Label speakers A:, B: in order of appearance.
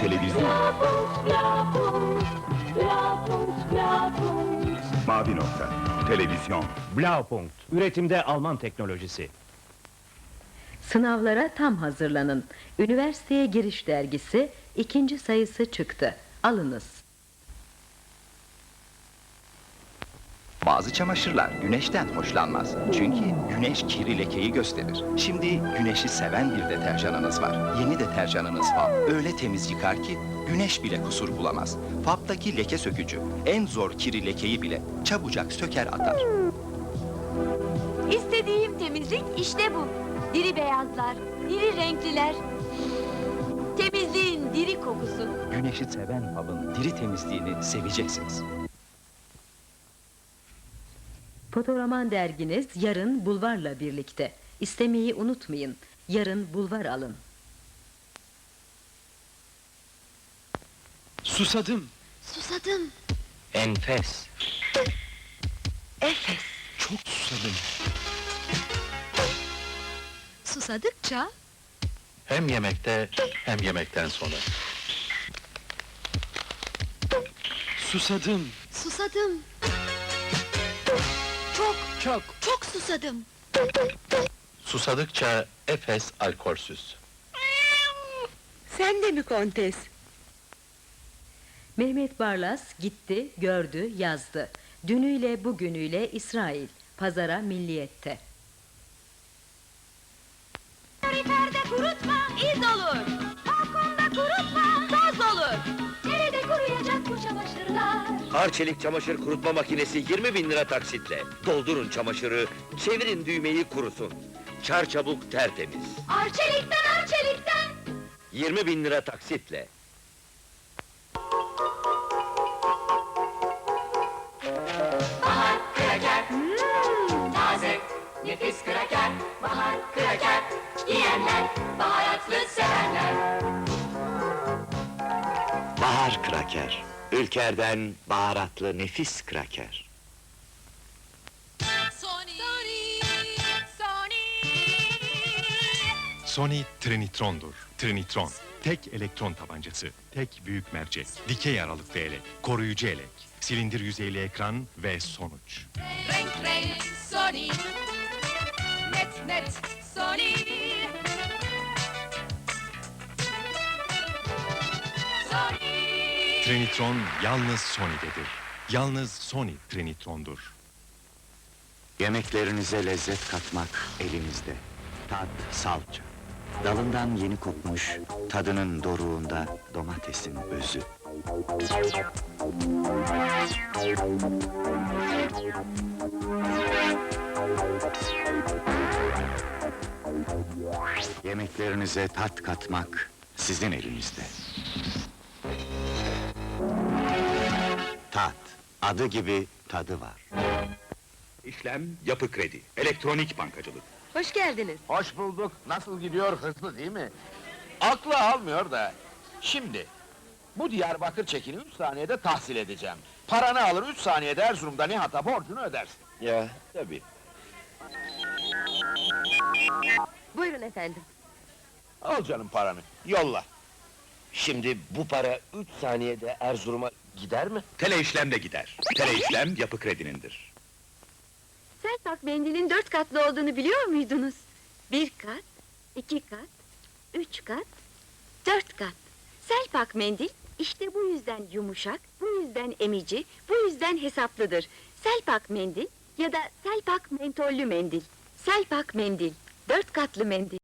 A: Televizyon. Mavi nokta, televizyon.
B: Blaupunkt, üretimde Alman teknolojisi.
C: Sınavlara tam hazırlanın. Üniversiteye giriş dergisi ikinci sayısı çıktı. Alınız.
D: Bazı çamaşırlar güneşten hoşlanmaz. Çünkü güneş kiri lekeyi gösterir. Şimdi güneşi seven bir deterjanınız var. Yeni deterjanınız Fab. Öyle temiz yıkar ki güneş bile kusur bulamaz. Fab'daki leke sökücü en zor kiri lekeyi bile çabucak söker atar.
E: İstediğim temizlik işte bu. Diri beyazlar, diri renkliler. Temizliğin diri kokusu.
D: Güneşi seven Fab'ın diri temizliğini seveceksiniz.
C: Fotoroman derginiz yarın Bulvar'la birlikte. İstemeyi unutmayın. Yarın Bulvar alın.
F: Susadım.
E: Susadım.
F: Enfes.
E: Efes.
F: Çok susadım.
E: Susadıkça
G: Hem yemekte hem yemekten sonra.
F: Susadım.
E: susadım. Çok,
F: Çok.
E: susadım.
G: Susadıkça Efes alkolsüz.
H: Sen de mi kontes?
C: Mehmet Barlas gitti, gördü, yazdı. Dünüyle bugünüyle İsrail. Pazara milliyette.
E: Çamaşırlar?
I: Arçelik çamaşır kurutma makinesi 20 bin lira taksitle. Doldurun çamaşırı, çevirin düğmeyi kurusun. Çar çabuk tertemiz.
E: Arçelikten, arçelikten.
I: 20 bin lira taksitle.
E: Taze, nefis kraker, bahar kraker. Yiyenler, baharatlı sevenler.
I: Bahar kraker. Ülker'den baharatlı nefis kraker.
E: Sony, Sony, Sony.
J: Sony Trinitron'dur. Trinitron. Tek elektron tabancası, tek büyük mercek, dikey aralıklı elek, koruyucu elek, silindir yüzeyli ekran ve sonuç.
E: Renk renk Sony. Net net Sony. Sony.
J: Trinitron yalnız Sony'dedir. Yalnız Sony Trinitron'dur.
D: Yemeklerinize lezzet katmak elimizde. Tat salça. Dalından yeni kopmuş, tadının doruğunda domatesin özü. Yemeklerinize tat katmak sizin elinizde. Tat, adı gibi tadı var.
A: İşlem yapı kredi, elektronik bankacılık.
H: Hoş geldiniz.
K: Hoş bulduk. Nasıl gidiyor? Hızlı değil mi? Aklı almıyor da. Şimdi, bu Diyarbakır çekini üç saniyede tahsil edeceğim. Paranı alır, üç saniyede Erzurum'da Nihat'a borcunu ödersin.
I: Ya tabii.
H: Buyurun efendim.
K: Al canım paranı, yolla.
I: Şimdi bu para 3 saniyede Erzurum'a gider mi?
A: Tele işlem de gider. Tele işlem yapı kredinindir.
E: Selpak mendilin dört katlı olduğunu biliyor muydunuz? Bir kat, iki kat, üç kat, dört kat. Selpak mendil işte bu yüzden yumuşak, bu yüzden emici, bu yüzden hesaplıdır. Selpak mendil ya da Selpak mentollü mendil. Selpak mendil, dört katlı mendil.